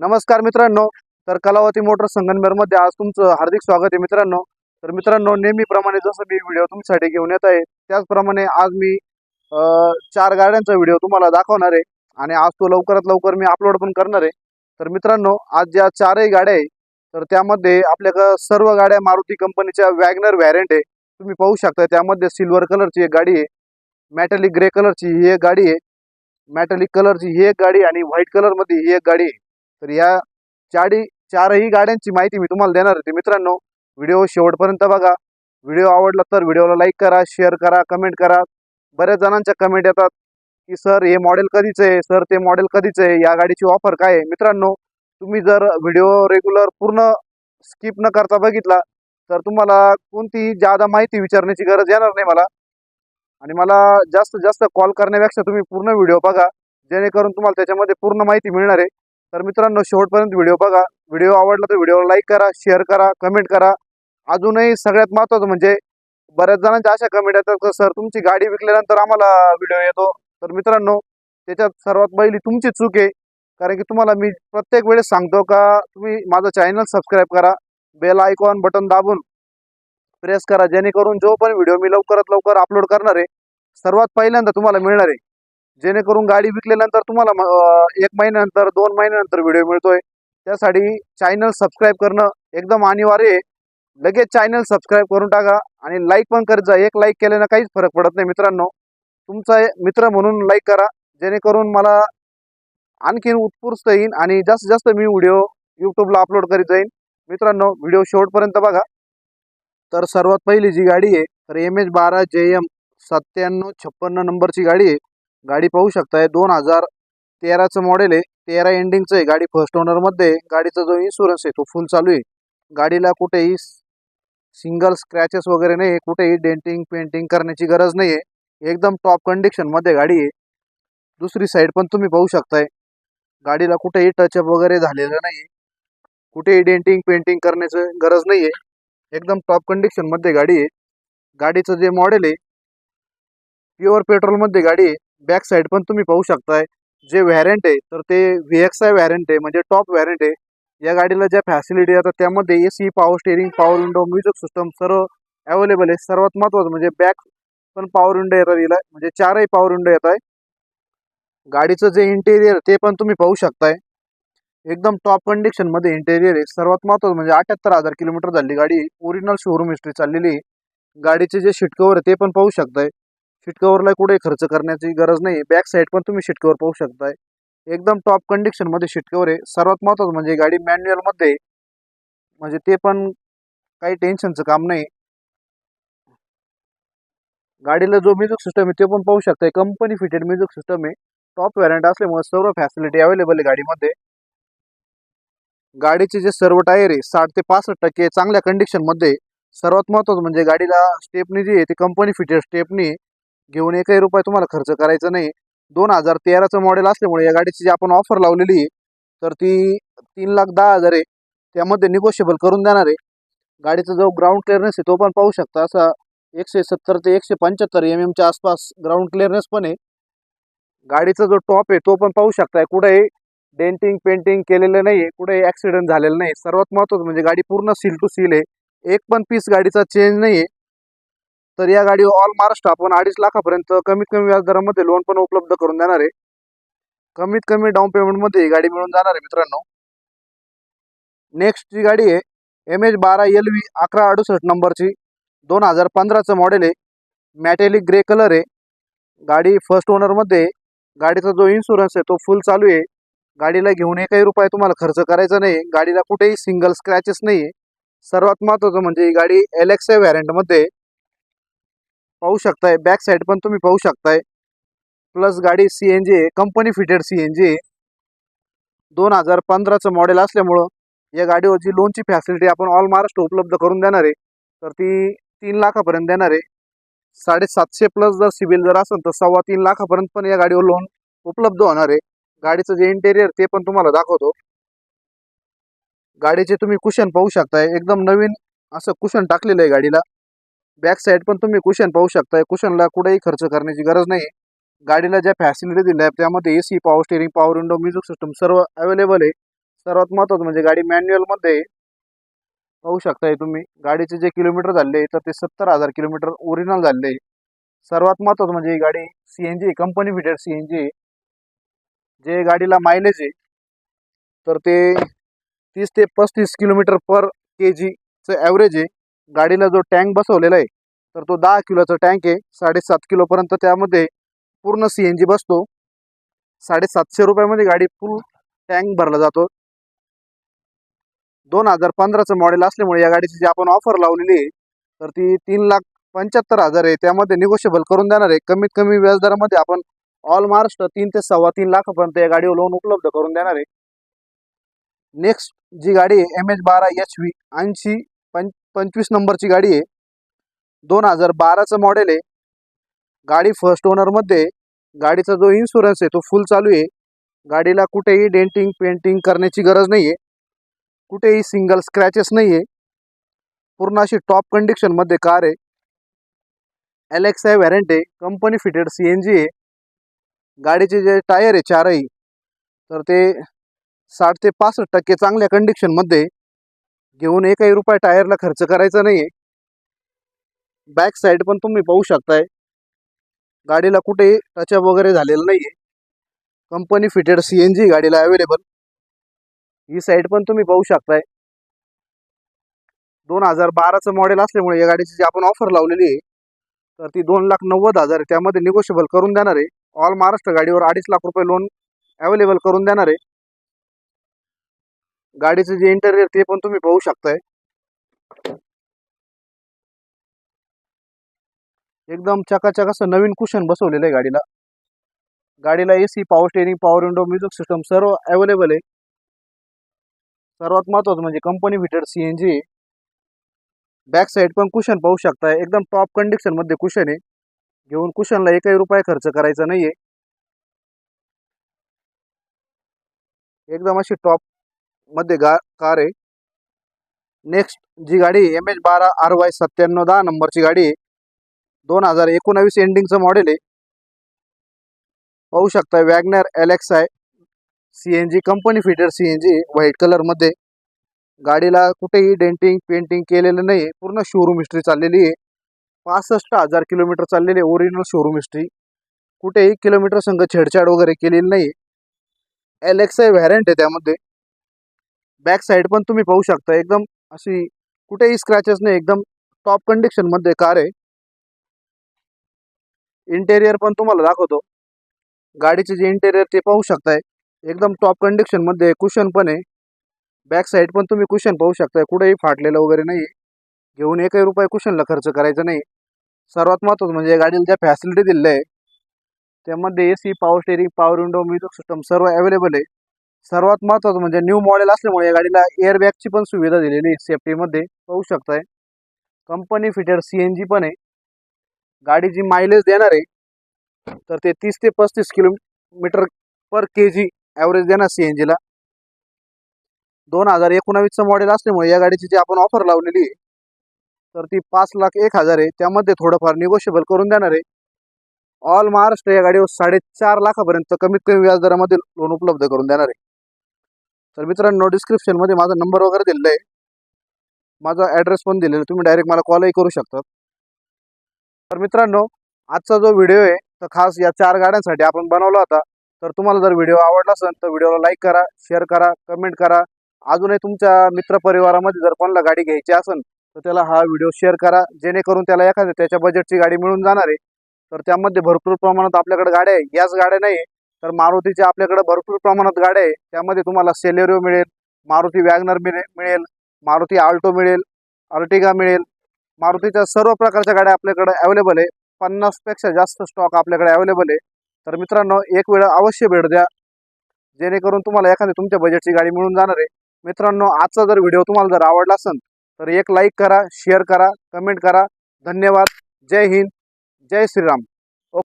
नमस्कार मित्रांनो तर कलावती मोटर संगनमेरमध्ये आज तुमचं हार्दिक स्वागत आहे मित्रांनो. तर मित्रांनो नेहमीप्रमाणे जसं मी व्हिडिओ तुमच्यासाठी घेऊन येत आहे त्याचप्रमाणे आज मी चार गाड्यांचा व्हिडिओ तुम्हाला दाखवणार आहे आणि आज तो लवकरात लवकर मी अपलोड पण करणार आहे. तर मित्रांनो आज ज्या चारही गाड्या आहे तर त्यामध्ये आपल्याकडं सर्व गाड्या मारुती कंपनीच्या वॅगनर व्हॅरियंट आहे. तुम्ही पाहू शकता त्यामध्ये सिल्वर कलरची एक गाडी आहे मॅटॅलिक ग्रे कलरची ही एक गाडी आहे मॅटॅलिक कलरची ही एक गाडी आणि व्हाईट कलरमध्ये ही एक गाडी आहे. तर या चारही चारही गाड्यांची माहिती मी तुम्हाला देणार होती मित्रांनो व्हिडिओ शेवटपर्यंत बघा. व्हिडिओ आवडला तर व्हिडिओला लाईक करा शेअर करा कमेंट करा. बऱ्याच जणांच्या कमेंट येतात की सर हे मॉडेल कधीच आहे? सर ते मॉडेल कधीच आहे? या गाडीची ऑफर काय आहे? मित्रांनो तुम्ही जर व्हिडिओ रेग्युलर पूर्ण स्किप न करता बघितला तर तुम्हाला कोणतीही जादा माहिती विचारण्याची गरज येणार नाही मला. आणि मला जास्तीत जास्त कॉल करण्यापेक्षा तुम्ही पूर्ण व्हिडिओ बघा. जेणेकरून तुम्हाला त्याच्यामध्ये पूर्ण माहिती मिळणार आहे. तर मित्रांनो शेवटपर्यंत व्हिडिओ बघा. व्हिडिओ आवडला तर व्हिडिओला लाईक करा शेअर करा कमेंट करा. अजूनही सगळ्यात महत्वाचं म्हणजे बऱ्याच जणांच्या अशा कमेंट येतात का सर तुमची गाडी विकल्यानंतर आम्हाला व्हिडिओ येतो. तर मित्रांनो त्याच्यात सर्वात पहिली तुमची चूक आहे. कारण की तुम्हाला मी प्रत्येक वेळेस सांगतो का तुम्ही माझं चॅनल सबस्क्राईब करा बेल आयकॉन बटन दाबून प्रेस करा. जेणेकरून जो पण व्हिडिओ मी लवकरात लवकर अपलोड करणार आहे सर्वात पहिल्यांदा तुम्हाला मिळणार आहे. जेणेकरून गाडी विकल्यानंतर तुम्हाला एक महिन्यानंतर दोन महिन्यानंतर व्हिडिओ मिळतोय. त्यासाठी चॅनल सबस्क्राईब करणं एकदम अनिवार्य आहे. लगेच चॅनल सबस्क्राईब करून टाका आणि लाईक पण करत जा. एक लाईक केल्यानं काहीच फरक पडत नाही मित्रांनो. तुमचा मित्र म्हणून लाईक करा. जेणेकरून मला आणखीन उत्कृष्ट येईन आणि जास्तीत जास्त मी व्हिडिओ यूट्यूबला अपलोड करीत जाईन. मित्रांनो व्हिडिओ शेवटपर्यंत बघा. तर सर्वात पहिली जी गाडी आहे तर एम एच बारा जे एम सत्त्याण्णव छप्पन्न नंबरची गाडी आहे. गाडी पाहू शकताय. दोन हजार तेराचं मॉडेल आहे. तेरा एंडिंगचं आहे. गाडी फर्स्ट ओनरमध्ये गाडीचा जो इन्शुरन्स आहे तो फुल चालू आहे. गाडीला कुठेही सिंगल स्क्रॅचेस वगैरे नाही. आहे कुठेही डेंटिंग पेंटिंग करण्याची गरज नाही आहे. एकदम टॉप कंडिशनमध्ये गाडी आहे. दुसरी साईड पण तुम्ही पाहू शकताय. गाडीला कुठेही टचअप वगैरे झालेलं नाही कुठेही डेंटिंग पेंटिंग करण्याचं गरज नाही आहे. एकदम टॉप कंडिशनमध्ये गाडी आहे. गाडीचं जे मॉडेल आहे प्युअर पेट्रोलमध्ये गाडी आहे. बॅक साईड पण तुम्ही पाहू शकताय. जे व्हॅरंट आहे तर ते व्ही एक्स आय व्हॅरंट आहे म्हणजे टॉप व्हॅरंट आहे. या गाडीला ज्या फॅसिलिटी येतात त्यामध्ये A C power steering power window music system सर्व अवेलेबल आहे. सर्वात महत्त्वाचं म्हणजे बॅक पण पॉवर विंडो येतात हिला. म्हणजे चारही पॉवर विंडो येत आहे. गाडीचं जे इंटेरियर ते पण तुम्ही पाहू शकताय. एकदम टॉप कंडिशनमध्ये इंटेरियर आहे. सर्वात महत्त्वाचं म्हणजे अठ्याहत्तर हजार किलोमीटर झाली गाडी. ओरिजिनल शोरूम हिस्ट्री चाललेली आहे. गाडीचे जे शिटकवर आहे ते पण पाहू शकताय. शिटकवरला कुठे खर्च करण्याची गरज नाही. बॅक साईड पण तुम्ही शिटकवर पाहू शकताय. एकदम टॉप कंडिशनमध्ये शिटकवर आहे. सर्वात महत्त्वाचं म्हणजे गाडी मॅन्युअलमध्ये म्हणजे ते पण काही टेन्शनचं काम नाही. गाडीला जो म्युझिक सिस्टम आहे ते पण पाहू शकताय. कंपनी फिटेड म्युझिक सिस्टम आहे. टॉप व्हॅरियंट असल्यामुळे सर्व फॅसिलिटी अवेलेबल आहे गाडीमध्ये. गाडीचे जे सर्व टायर आहे साठ ते पासष्ट टक्के चांगल्या कंडिशनमध्ये सर्वात महत्त्वाचं म्हणजे गाडीला स्टेपनी जी आहे ती कंपनी फिटेड स्टेपनी आहे. घेऊन एकही रुपये तुम्हाला खर्च करायचा नाही. दोन हजार तेराचं मॉडेल असल्यामुळे या गाडीची जी आपण ऑफर लावलेली आहे तर ती तीन लाख दहा हजार आहे. त्यामध्ये निगोशिएबल करून देणार आहे. गाडीचा जो ग्राउंड क्लिअरनेस आहे तो पण पाहू शकता. असा एकशे सत्तर ते एकशे पंच्याहत्तर एम एमच्या आसपास ग्राउंड क्लिअरनेस पण आहे. गाडीचा जो टॉप आहे तो पण पाहू शकताय. कुठेही डेंटिंग पेंटिंग केलेलं नाही आहे कुठेही ॲक्सिडेंट झालेलं नाही सर्वात महत्त्वाचं म्हणजे गाडी पूर्ण सील टू सील आहे. एक पण पीस गाडीचा चेंज नाही आहे तर या गाडी ऑल महाराष्ट्र आपण अडीच लाखापर्यंत कमीत कमी व्याजदरामध्ये लोन पण उपलब्ध करून देणार आहे. कमीत कमी डाऊन पेमेंटमध्ये ही गाडी मिळून जाणार आहे मित्रांनो. नेक्स्ट जी गाडी आहे एम एच बारा एल व्ही अकरा अडुसष्ट नंबरची दोन हजार पंधराचं मॉडेल आहे. मॅटेलिक ग्रे कलर आहे. गाडी फर्स्ट ओनरमध्ये गाडीचा जो इन्शुरन्स आहे तो फुल चालू आहे. गाडीला घेऊन एकही रुपये तुम्हाला खर्च करायचा नाही. गाडीला कुठेही सिंगल स्क्रॅचेस नाही सर्वात महत्त्वाचं म्हणजे ही गाडी एल एक्स आय व्हॅरियंटमध्ये आहे. पाहू शकताय. बॅक साईड पण तुम्ही पाहू शकताय. प्लस गाडी सी एन जी आहे. Company fitted C N G आहे. दोन हजार पंधराचं मॉडेल असल्यामुळं या गाडीवरची लोनची फॅसिलिटी आपण ऑल महाराष्ट्र उपलब्ध करून देणार आहे. तर ती तीन लाखापर्यंत देणार आहे. साडेसातशे प्लस जर सिबिल जर असेल तर सव्वा तीन लाखापर्यंत पण या गाडीवर लोन उपलब्ध होणार आहे. गाडीचं जे इंटेरियर ते पण तुम्हाला दाखवतो. गाडीचे तुम्ही कुशन पाहू शकताय. एकदम नवीन असं कुशन टाकलेलं आहे गाडीला. बॅक साईड पण तुम्ही कुशन पाहू शकताय. कुशनला कुठेही खर्च करण्याची गरज नाही गाडीला ज्या फॅसिलिटी दिल्या आहेत त्यामध्ये A C power steering power window music system सर्व अवेलेबल आहे. सर्वात महत्वाचं म्हणजे गाडी मॅन्युअलमध्ये आहे. पाहू शकताय तुम्ही. गाडीचे जे किलोमीटर झाले तर ते सत्तर हजार किलोमीटर ओरिजिनल झाले सर्वात महत्वाचं म्हणजे ही गाडी सीएनजी कंपनी फिटेड सीएनजी जे गाडीला मायलेज आहे तर ते तीस ते पस्तीस किलोमीटर पर के जीचं ॲव्हरेज आहे. गाडीला जो टँक बसवलेला आहे तर तो दहा किलोचा टँक आहे. साडेसात किलोपर्यंत त्यामध्ये पूर्ण सी एन जी बसतो. साडेसातशे रुपयामध्ये गाडी फुल टँक भरला जातो. दोन हजार पंधराचं मॉडेल असल्यामुळे या गाडीची जी आपण ऑफर लावलेली आहे तर ती तीन लाख पंच्याहत्तर हजार आहे. त्यामध्ये निगोशिएबल करून देणार आहे. कमीत कमी व्याजदरामध्ये आपण ऑल महाराष्ट्र तीन ते सव्वा तीन लाखापर्यंत या गाडीवर लोन उपलब्ध करून देणार आहे. नेक्स्ट जी गाडी आहे एम एच बारा एच व्ही ऐंशी पंचवीस नंबरची गाडी आहे. दोन हजार बाराचं मॉडेल आहे. गाडी फर्स्ट ओनरमध्ये गाडीचा जो इन्शुरन्स आहे तो फुल चालू आहे. गाडीला कुठेही डेंटिंग पेंटिंग करण्याची गरज नाही आहे. कुठेही सिंगल स्क्रॅचेस नाही आहे. पूर्ण अशी टॉप कंडिशनमध्ये कार आहे. एल एक्स आय व्हॅरंट आहे. Company fitted C N G आहे. गाडीचे जे टायर आहे चारही तर ते साठ ते पासष्ट टक्के चांगल्या कंडिशनमध्ये घेऊन एकही रुपये टायरला खर्च करायचा नाही आहे बॅक साईड पण तुम्ही पाहू शकताय. गाडीला कुठेही टचअप वगैरे झालेलं नाही आहे company fitted C N G गाडीला अवेलेबल ही साईड पण तुम्ही पाहू शकताय. दोन हजार बाराचं मॉडेल असल्यामुळे या गाडीची जी आपण ऑफर लावलेली आहे तर ती दोन लाख नव्वद हजार त्यामध्ये निगोशिएबल करून देणार आहे. ऑल महाराष्ट्र गाडीवर अडीच लाख रुपये लोन अवेलेबल करून देणार आहे. गाडीचं जे इंटेरियर ते पण तुम्ही पाहू शकताय. एकदम चकाचक असं नवीन कुशन बसवलेलं आहे गाडीला. गाडीला AC power steering power window music system सर्व अवेलेबल आहे. सर्वात महत्वाचं म्हणजे company fitted C N G back side पण कुशन पाहू शकताय. एकदम टॉप कंडिशनमध्ये कुशन आहे. घेऊन कुशनला एकही रुपये खर्च करायचा नाहीये. एकदम अशी टॉप मध्ये गा कार आहे. नेक्स्ट जी गाडी एम एच बारा आर वाय सत्त्याण्णव दहा नंबरची गाडी आहे. दोन हजार एकोणावीस एंडिंगचं मॉडेल आहे. पाहू शकता वॅगनर एलेक्स आहे C N G company fitted C N G white कलरमध्ये गाडीला कुठेही डेंटिंग पेंटिंग केलेलं नाही पूर्ण शोरूम हिस्ट्री चाललेली आहे. पासष्ट हजार किलोमीटर चाललेली आहे ओरिजिनल शोरूम हिस्ट्री कुठेही किलोमीटर संघ छेडछाड वगैरे केलेली नाही एल आहे व्हॅरंट आहे त्यामध्ये. बॅक साईड पण तुम्ही पाहू शकता एकदम अशी कुठेही स्क्रॅचेस नाही एकदम टॉप कंडिशनमध्ये कार आहे. इंटेरियर पण तुम्हाला दाखवतो. गाडीचे जे इंटेरियर ते पाहू शकताय. एकदम टॉप कंडिशनमध्ये कुशन पण आहे. बॅक साईड पण तुम्ही कुशन पाहू शकताय. कुठेही फाटलेलं वगैरे नाही घेऊन एकही रुपये कुशनला खर्च करायचा नाही सर्वात महत्त्वाचं म्हणजे गाडीला ज्या फॅसिलिटी दिलेल्या आहे त्यामध्ये A C power steering power window music system सर्व अवेलेबल आहे. सर्वात महत्त्वाचं म्हणजे न्यू मॉडेल असल्यामुळे या गाडीला एअरबॅगची पण सुविधा दिलेली आहे. सेफ्टीमध्ये पाहू शकताय. Company fitted C N G पण आहे. गाडीची मायलेज देणार आहे तर ते तीस ते पस्तीस kilometre per K G average देणार सी एन जीला दोन हजार एकोणावीसचं मॉडेल असल्यामुळे या गाडीची जी आपण ऑफर लावलेली आहे तर ती पाच लाख एक हजार आहे. त्यामध्ये थोडंफार निगोशिएबल करून देणार आहे. ऑल महाराष्ट्र या गाडीवर साडेचार लाखापर्यंत कमीत कमी व्याजदरामध्ये लोन उपलब्ध करून देणार आहे. तर मित्रांनो डिस्क्रिप्शनमध्ये माझा नंबर वगैरे दिलेला आहे. माझा ॲड्रेस पण दिलेला तुम्ही डायरेक्ट मला कॉलही करू शकता. तर मित्रांनो आजचा जो व्हिडिओ आहे तर खास या चार गाड्यांसाठी आपण बनवला होता. तर तुम्हाला जर व्हिडिओ आवडला असेल तर व्हिडिओला लाईक करा शेअर करा कमेंट करा. अजूनही तुमच्या मित्रपरिवारामध्ये जर कोणाला गाडी घ्यायची असेल तर त्याला हा व्हिडिओ शेअर करा. जेणेकरून त्याला एखाद्या त्याच्या बजेटची गाडी मिळून जाणार आहे. तर त्यामध्ये भरपूर प्रमाणात आपल्याकडे गाड्या आहे. याच गाड्या नाही तर मारुतीच्या आपल्याकडे भरपूर प्रमाणात गाड्या आहे. त्यामध्ये तुम्हाला सेलेरिओ मिळेल मारुती वॅगनर मिळेल मिळेल मारुती आल्टो मिळेल अर्टिगा मिळेल. मारुतीच्या सर्व प्रकारच्या गाड्या आपल्याकडे अवेलेबल आहे. पन्नासपेक्षा जास्त स्टॉक आपल्याकडे अवेलेबल आहे. तर मित्रांनो एक वेळ अवश्य भेट द्या. जेणेकरून तुम्हाला एखादी तुमच्या बजेटची गाडी मिळून जाणार आहे. मित्रांनो आजचा जर व्हिडिओ तुम्हाला जर आवडला असेल तर एक लाईक करा शेअर करा कमेंट करा. धन्यवाद. जय हिंद. जय श्रीराम.